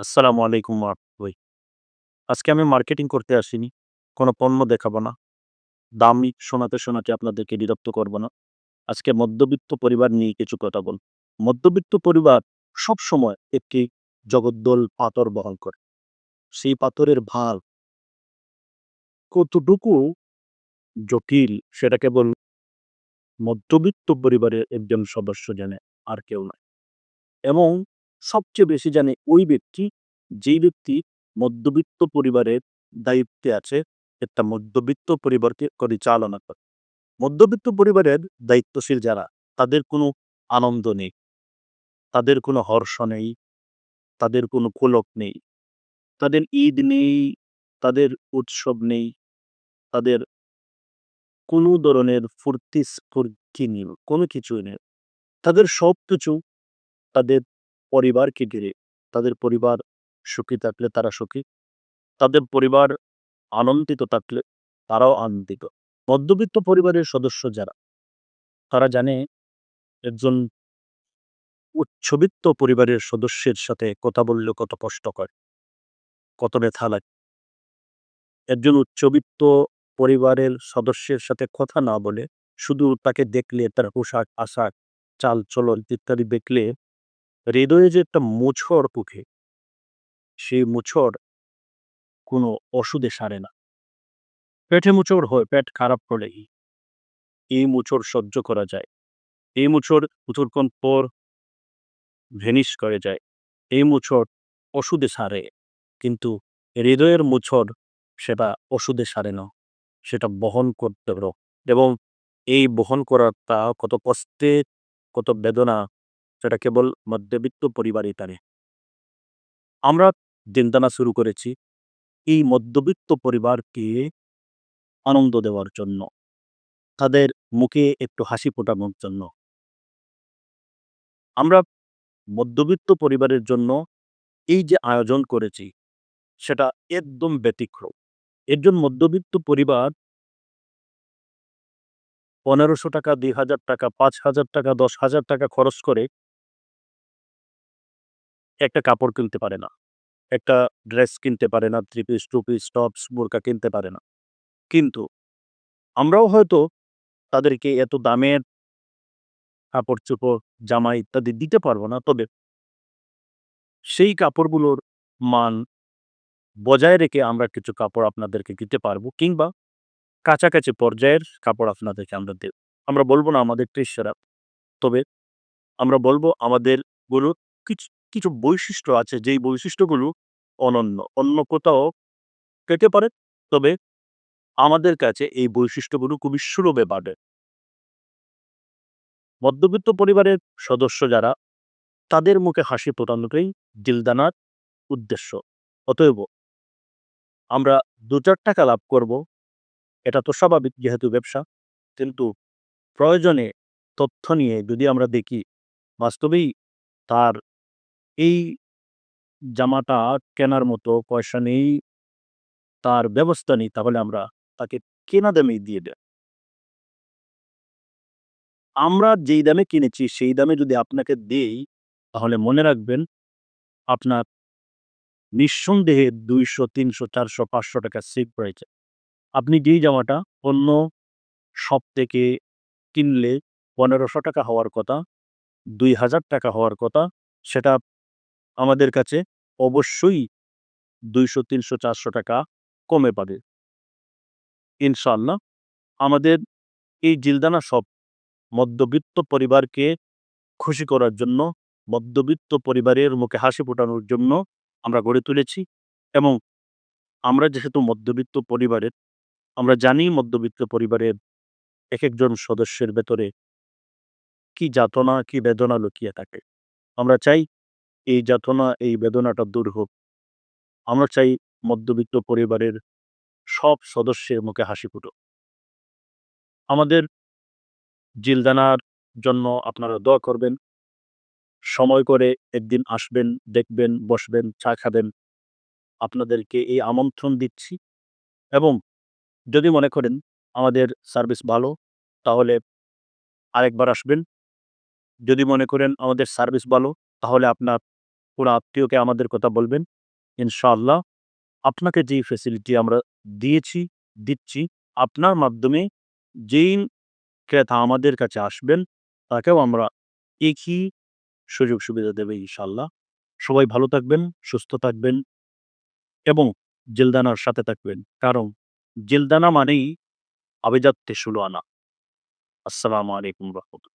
আসসালামু আলাইকুম ভাই। আজকে আমি মার্কেটিং করতে আসিনি। কোনো পণ্য দেখাবো না। দামি শোনাতে, শোনাতে আপনাদেরকে বিরক্ত করব না। আজকে মধ্যবিত্ত পরিবার নিয়ে কিছু কথা বলব। মধ্যবিত্ত পরিবার সবসময় একটি জগদ্দল পাথর বহন করে। সেই পাথরের ভার কতটুকু জটিল সেটা কেবল মধ্যবিত্ত পরিবারের একজন সদস্য জানে, আর কেউ নয়। এবং সবচেয়ে বেশি জানে ওই ব্যক্তি, যেই ব্যক্তি মধ্যবিত্ত পরিবারের দায়িত্বে আছে, একটা মধ্যবিত্ত পরিবারকে পরিচালনা করে। মধ্যবিত্ত পরিবারের দায়িত্বশীল যারা, তাদের কোনো আনন্দ নেই। তাদের কোনো হর্ষ নেই, তাদের কোনো কোলক নেই। তাদের ঈদ নেই, তাদের উৎসব নেই, তাদের কোনো ধরনের ফুর্তি স্ফূর্তি নেই, কোনো কিছুই নেই। তাদের সবকিছু তাদের পরিবারকে ঘিরে। তাদের পরিবার সুখী থাকলে তারা সুখী। তাদের পরিবার আনন্দিত থাকলে তারাও আনন্দিত। মধ্যবিত্ত পরিবারের সদস্য যারা, তারা জানে একজন উচ্চবিত্ত পরিবারের সদস্যের সাথে কথা বললে কত কষ্টকর, কত ব্যথা লাগে। একজন উচ্চবিত্ত পরিবারের সদস্যের সাথে কথা না বলে শুধু তাকে দেখলে তার পোশাক আশাক চাল চলন ইত্যাদি দেখলে হৃদয়ে যে একটা মোছড় উঠে সেই মোছড় কোনো ওষুধে সারে না। পেটে মোচড় হয়, পেট খারাপ করলেই এই মোচড় সহ্য করা যায়। এই মোচড় কিছুক্ষণ পর ভেনিশ করে যায়। এই মোচড় ওষুধে সারে, কিন্তু হৃদয়ের মোচড় সেটা ওষুধে সারে না। সেটা বহন করতে পারো এবং এই বহন করাটা কত কষ্টে, কত বেদনা সেটা কেবল মধ্যবিত্ত পরিবারই জানে আমরা চিন্তানা শুরু করেছি এই মধ্যবিত্ত পরিবারকে আনন্দ দেওয়ার জন্য, তাদের মুখে একটু হাসি ফোটানোর জন্য। আমরা মধ্যবিত্ত পরিবারের জন্য এই যে আয়োজন করেছি, সেটা একদম ব্যতিক্রম। একজন মধ্যবিত্ত পরিবার পনেরোশো টাকা, দুই হাজার টাকা, পাঁচ হাজার টাকা, দশ হাজার টাকা খরচ করে একটা কাপড় কিনতে পারে না। একটা ড্রেস কিনতে পারে না three piece two piece tops বোরকা কিনতে পারে না। কিন্তু আমরাও হয়তো তাদেরকে এত দামের কাপড়, চোপড়, জামা ইত্যাদি দিতে পারব না। তবে সেই কাপড়গুলোর মান বজায় রেখে আমরা কিছু কাপড় আপনাদেরকে দিতে পারব কিংবা কাছাকাছি পর্যায়ের কাপড় আপনাদেরকে আমরা দেব আমরা বলব না আমাদের টেস্ট তবে আমরা বলব আমাদেরগুলো কিছু কিছু বৈশিষ্ট্য আছে যেই বৈশিষ্ট্যগুলো অনন্য, অন্য কোথাও পেতে পারে। তবে আমাদের কাছে এই বৈশিষ্ট্যগুলো খুবই সুলভে বাড়ে মধ্যবিত্ত পরিবারের সদস্য যারা, তাদের মুখে হাসি ফোটানোটাই দিলদানার উদ্দেশ্য। অতএব আমরা দু চার টাকা লাভ করব, এটা তো স্বাভাবিক যেহেতু ব্যবসা। কিন্তু প্রয়োজনে তথ্য নিয়ে যদি আমরা দেখি, বাস্তবেই তার এই জামাটা কেনার মতো পয়সা নেই, তার ব্যবস্থা নেই, তাহলে আমরা তাকে কেনা দামেই দিয়ে দেয় আমরা যেই দামে কিনেছি, সেই দামে যদি আপনাকে দেই, তাহলে মনে রাখবেন, আপনার নিঃসন্দেহে দুইশো, তিনশো, চারশো, পাঁচশো টাকা সেভ রয়েছে আপনি যেই জামাটা অন্য সব থেকে কিনলে পনেরোশো টাকা হওয়ার কথা, দুই হাজার টাকা হওয়ার কথা, সেটা আমাদের কাছে অবশ্যই দুইশো, তিনশো, চারশো টাকা কমে পাবে। ইনশাল্লাহ আমাদের এই জিলদানা সব মধ্যবিত্ত পরিবারকে খুশি করার জন্য, মধ্যবিত্ত পরিবারের মুখে হাসি ফোটানোর জন্য আমরা গড়ে তুলেছি এবং আমরা যেহেতু মধ্যবিত্ত পরিবারের, আমরা জানি মধ্যবিত্ত পরিবারের এক একজন সদস্যের ভেতরে কি যাতনা, কি বেদনা লুকিয়ে থাকে। আমরা চাই এই যাতনা, এই বেদনাটা দূর হোক। আমরা চাই মধ্যবিত্ত পরিবারের সব সদস্যের মুখে হাসি ফুটো আমাদের জিলদানার জন্য আপনারা দোয়া করবেন। সময় করে একদিন আসবেন, দেখবেন, বসবেন, চা খাবেন। আপনাদেরকে এই আমন্ত্রণ দিচ্ছি। এবং যদি মনে করেন আমাদের সার্ভিস ভালো, তাহলে আরেকবার আসবেন। যদি মনে করেন আমাদের সার্ভিস ভালো, তাহলে আপনার কোনো আত্মীয়কে আমাদের কথা বলবেন। ইনশাআল্লাহ আপনাকে যেই ফেসিলিটি আমরা দিয়েছি, দিচ্ছি, আপনার মাধ্যমে যেই ক্রেতা আমাদের কাছে আসবেন, তাকেও আমরা একই সুযোগ সুবিধা দেবে ইনশাল্লাহ সবাই ভালো থাকবেন, সুস্থ থাকবেন এবং জেলদানার সাথে থাকবেন। কারণ জেলদানা মানেই আভিজাত্যে ষোলো আনা। আসসালামু আলাইকুম রহমতুল্লাহ।